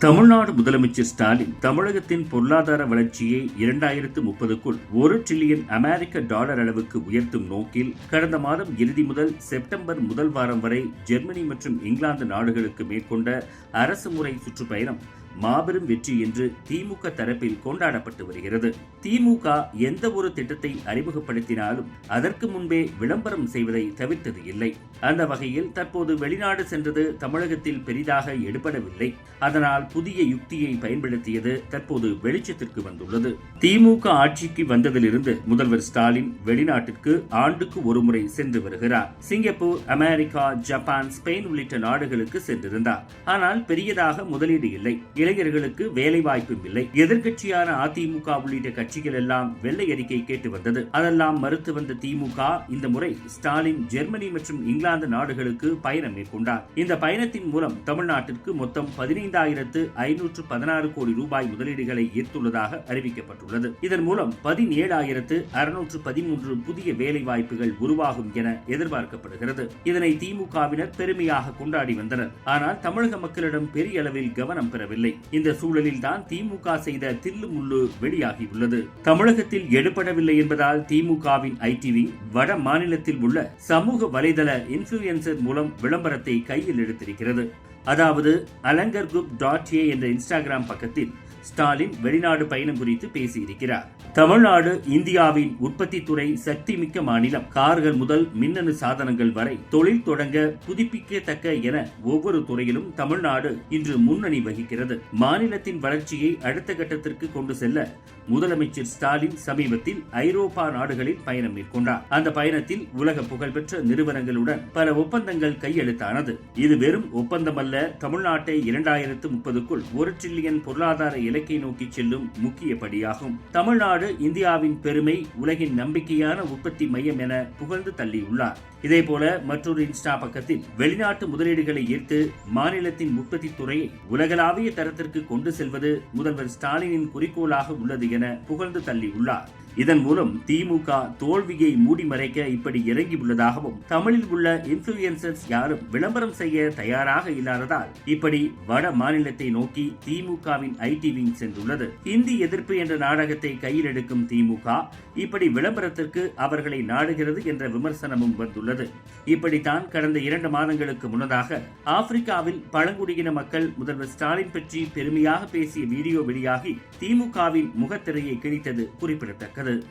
தமிழ்நாடு முதலமைச்சர் ஸ்டாலின் தமிழகத்தின் பொருளாதார வளர்ச்சியை இரண்டாயிரத்து முப்பதுக்குள் ஒரு டிரில்லியன் அமெரிக்க டாலர் அளவுக்கு உயர்த்தும் நோக்கில் கடந்த மாதம் இறுதி முதல் செப்டம்பர் முதல் வாரம் வரை ஜெர்மனி மற்றும் இங்கிலாந்து நாடுகளுக்கு மேற்கொண்ட அரசு முறை சுற்றுப்பயணம் மாபெரும் வெற்றி என்று திமுக தரப்பில் கொண்டாடப்பட்டு வருகிறது. திமுக எந்த ஒரு திட்டத்தை அறிமுகப்படுத்தினாலும் அதற்கு முன்பே விளம்பரம் செய்வதை தவிர்த்தது இல்லை. அந்த வகையில் தற்போது வெளிநாடு சென்றது தமிழகத்தில் பெரிதாக எடுபடவில்லை. அதனால் புதிய யுக்தியை பயன்படுத்தியது தற்போது வெளிச்சத்திற்கு வந்துள்ளது. திமுக ஆட்சிக்கு வந்ததிலிருந்து முதல்வர் ஸ்டாலின் வெளிநாட்டிற்கு ஆண்டுக்கு ஒருமுறை சென்று வருகிறார். சிங்கப்பூர் அமெரிக்கா ஜப்பான் ஸ்பெயின் உள்ளிட்ட நாடுகளுக்கு சென்றிருந்தார். ஆனால் பெரியதாக முதலீடு இல்லை. இளைஞர்களுக்கு வேலை வாய்ப்பும் இல்லை. எதிர்க்கட்சியான அதிமுக உள்ளிட்ட கட்சிகள் எல்லாம் வெள்ளை அறிக்கை கேட்டு வந்தது. அதெல்லாம் மறுத்து வந்த திமுக இந்த முறை ஸ்டாலின் ஜெர்மனி மற்றும் இங்கிலாந்து நாடுகளுக்கு பயணம் மேற்கொண்டார். இந்த பயணத்தின் மூலம் தமிழ்நாட்டிற்கு மொத்தம் பதினைந்தாயிரத்து ஐநூற்று பதினாறு கோடி ரூபாய் முதலீடுகளை ஈர்த்துள்ளதாக அறிவிக்கப்பட்டுள்ளது. இதன் மூலம் பதினேழாயிரத்து அறுநூற்று பதிமூன்று புதிய வேலை வாய்ப்புகள் உருவாகும் என எதிர்பார்க்கப்படுகிறது. இதனை திமுகவினர் பெருமையாக கொண்டாடி வந்தனர். ஆனால் தமிழக மக்களிடம் பெரிய அளவில் கவனம் பெறவில்லை. இந்த சூழலில் தான் திமுக செய்த தில்லு முள்ளு வெளியாகியுள்ளது. தமிழகத்தில் எடுபடவில்லை என்பதால் திமுகவின் ஐடிவி வட மாநிலத்தில் உள்ள சமூக வலைதள இன்ஃபுளுசர் மூலம் விளம்பரத்தை கையில் எடுத்திருக்கிறது. அதாவது அலங்கர் குரூப் டாட் ஏ என்ற இன்ஸ்டாகிராம் பக்கத்தில் ஸ்டாலின் வெளிநாடு பயணம் குறித்து பேசியிருக்கிறார். தமிழ்நாடு இந்தியாவின் உற்பத்தி துறை சக்தி மிக்க மாநிலம். கார்கள் முதல் மின்னணு சாதனங்கள் வரை தொழில் தொடங்க புதுப்பிக்கத்தக்க என ஒவ்வொரு துறையிலும் தமிழ்நாடு இன்று முன்னணி வகிக்கிறது. மாநிலத்தின் வளர்ச்சியை அடுத்த கட்டத்திற்கு கொண்டு செல்ல முதலமைச்சர் ஸ்டாலின் சமீபத்தில் ஐரோப்பா நாடுகளில் பயணம் மேற்கொண்டார். அந்த பயணத்தில் உலக புகழ்பெற்ற நிறுவனங்களுடன் பல ஒப்பந்தங்கள் கையெழுத்தானது. இது வெறும் ஒப்பந்தமல்ல தமிழ்நாட்டை இரண்டாயிரத்து முப்பதுக்குள் ஒரு டிரில்லியன் பொருளாதார இலக்கை நோக்கி செல்லும் முக்கிய படியாகும். தமிழ்நாடு இந்தியாவின் பெருமை உலகின் நம்பிக்கையான உற்பத்தி மையம் என புகழ்ந்து தள்ளியுள்ளார். இதேபோல மற்றொரு இன்ஸ்டா பக்கத்தில் வெளிநாட்டு முதலீடுகளை ஈர்த்து மாநிலத்தின் உற்பத்தி துறையை உலகளாவிய தரத்திற்கு கொண்டு செல்வது முதல்வர் ஸ்டாலினின் குறிக்கோளாக உள்ளது என புகழ்ந்து தள்ளியுள்ளார். இதன் மூலம் திமுக தோல்வியை மூடி மறைக்க இப்படி இறங்கியுள்ளதாகவும் தமிழில் உள்ள இன்ஃபுளுசர்ஸ் யாரும் விளம்பரம் செய்ய தயாராக இல்லாததால் இப்படி வட மாநிலத்தை நோக்கி திமுகவின் ஐடி விங் சென்றுள்ளது. இந்தி எதிர்ப்பு என்ற நாடகத்தை கையில் எடுக்கும் திமுக இப்படி விளம்பரத்திற்கு அவர்களை நாடுகிறது என்ற விமர்சனமும் வந்துள்ளது. இப்படித்தான் கடந்த இரண்டு மாதங்களுக்கு முன்னதாக ஆப்பிரிக்காவில் பழங்குடியின மக்கள் முதல்வர் ஸ்டாலின் பற்றி பெருமையாக பேசிய வீடியோ வெளியாகி திமுகவின் முகத்திரையை கிழித்தது குறிப்பிடத்தக்கது. pivot